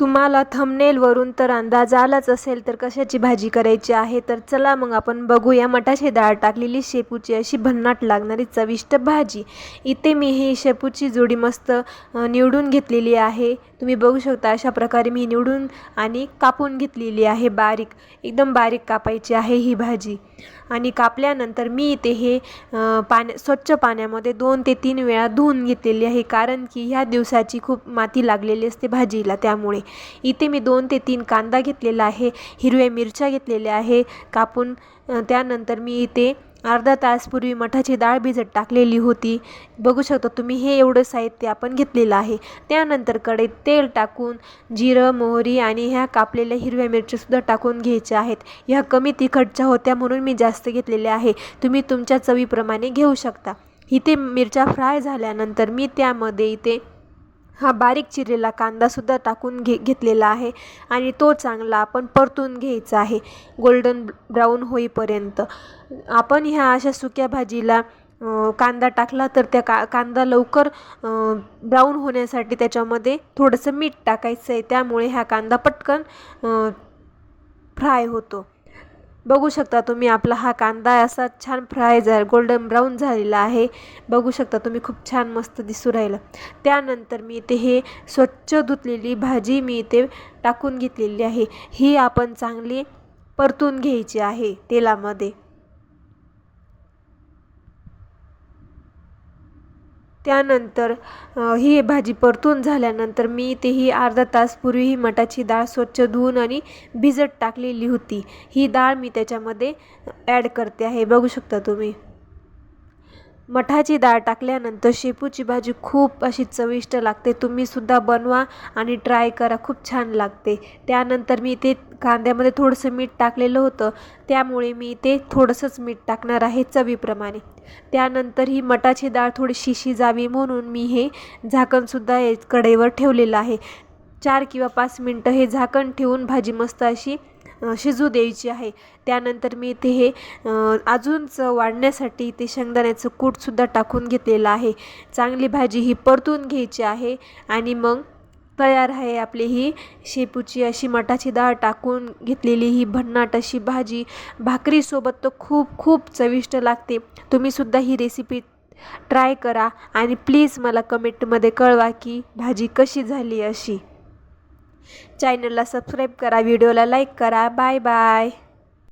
तुम्हाला थंबनेलवरून तर अंदाज आलाच असेल तर कशाची भाजी करायची आहे? तर चला मग आपण बघूया. मटाची डाळ टाकलेली शेपूची अशी भन्नाट लागणारी चविष्ट भाजी. इथे मी ही शेपूची जोडी मस्त निवडून घेतलेली आहे. तुम्ही बघू शकता अशा प्रकारे मी निवडून आणि कापून घेतलेली आहे बारीक. एकदम बारीक कापायची आहे ही भाजी. आणि कापल्यानंतर मी इथे हे पाण्या स्वच्छ पाण्यामध्ये दोन ते तीन वेळा धुवून घेतलेली आहे कारण की ह्या दिवसाची खूप माती लागलेली असते भाजीला त्यामुळे. इथे मी दोन ते तीन कांदा घेतलेला आहे हिरव्या मिरच्या घेतलेल्या आहे. कापून त्यानंतर मी इथे अर्धा तासपूर्वी मठाची डाळ भिजत टाकलेली होती. बघू शकता तुम्ही हे एवढं साहित्य आपण घेतलेलं आहे. त्यानंतर कढईत तेल टाकून जिरं मोहरी आणि ह्या कापलेल्या हिरव्या मिरच्यासुद्धा टाकून घ्यायच्या आहेत. ह्या कमी तिखटच्या होत्या म्हणून मी जास्त घेतलेल्या आहे. तुम्ही तुमच्या चवीप्रमाणे घेऊ शकता. इथे मिरच्या फ्राय झाल्यानंतर मी त्यामध्ये इथे हा बारीक चिरलेला कांदासुद्धा टाकून घे घेतलेला आहे आणि तो चांगला आपण परतून घ्यायचा आहे गोल्डन ब्राऊन होईपर्यंत. आपण ह्या अशा सुक्या भाजीला कांदा टाकला तर त्या का कांदा लवकर ब्राऊन होण्यासाठी त्याच्यामध्ये थोडंसं मीठ टाकायचं आहे त्यामुळे हा कांदा पटकन फ्राय होतो. बघू शकता तुम्ही आपला हा कांदा असा छान फ्राय झा गोल्डन ब्राऊन झालेला आहे. बघू शकता तुम्ही खूप छान मस्त दिसू राहिलं. त्यानंतर मी इथे हे स्वच्छ धुतलेली भाजी मी इथे टाकून घेतलेली आहे. ही आपण चांगली परतून घ्यायची आहे तेलामध्ये. त्यानंतर ही भाजी परतून झाल्यानंतर मी तेही अर्धा तासपूर्वी ही मटाची डाळ स्वच्छ धुवून आणि भिजत टाकलेली होती. ही डाळ मी त्याच्यामध्ये ॲड करते आहे. बघू शकता तुम्ही. मठाची डाळ टाकल्यानंतर शेपूची भाजी खूप अशी चविष्ट लागते. तुम्हीसुद्धा बनवा आणि ट्राय करा. खूप छान लागते. त्यानंतर मी ते कांद्यामध्ये थोडंसं मीठ टाकलेलं होतं. त्यामुळे मी ते थोडंसंच मीठ टाकणार आहे चवीप्रमाणे. त्यानंतर ही मठाची डाळ थोडी शिजावी म्हणून मी हे झाकणसुद्धा कडेवर कढईवर ठेवलेलं आहे. चार किंवा पाच मिनटं हे झाकण ठेवून भाजी मस्त अशी शिजू द्यायची आहे. त्यानंतर मी इथे हे अ, अजून चव वाढण्यासाठी इथे शेंगदाण्याचं कूटसुद्धा टाकून घेतलेलं आहे. चांगली भाजी ही परतून घ्यायची आहे आणि मग तयार आहे आपली ही शेपूची अशी मटाची डाळ टाकून घेतलेली ही भन्नाट अशी भाजी. भाकरीसोबत तर खूप खूप चविष्ट लागते. तुम्हीसुद्धा ही रेसिपी ट्राय करा आणि प्लीज मला कमेंटमध्ये कळवा की भाजी कशी झाली अशी. चॅनलला सबस्क्राईब करा व्हिडिओला लाईक करा. Bye bye